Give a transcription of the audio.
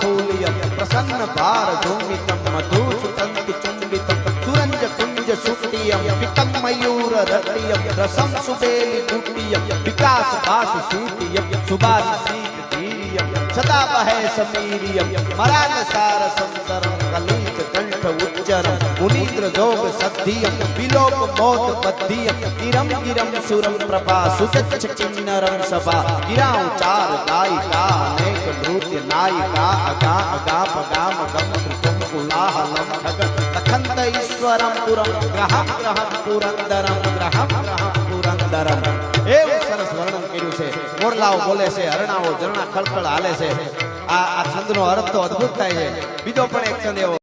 फूलिय प्रसन्न भार धूमितं मधुसुतन्तुचुम्बितं सुरञ्जकुञ्जसुप्रियं पितं मयूररट्टियं रसं सुबेलिकुटीयं विकासभासुसूटियं सुभाससीकटीयं सदा वहै समीरियं मरालसारसंसरं कलितकण्ठ उच्चरं, मुनीन्द्रजोगसद्धियं विलोकमोदपद्धियं गिरं गिरं सुरं प्रभा सुचच्छ किन्नरं सभा गिरां चारदायिका સરસ વર્ણન કર્યું છે. મોરલાઓ હરણાઓ ઝરણા ખળખળ હાલે છે. આ આ છંદનો અર્થ તો અદ્ભુત થાય છે. બીજો પણ એક છંદ એવો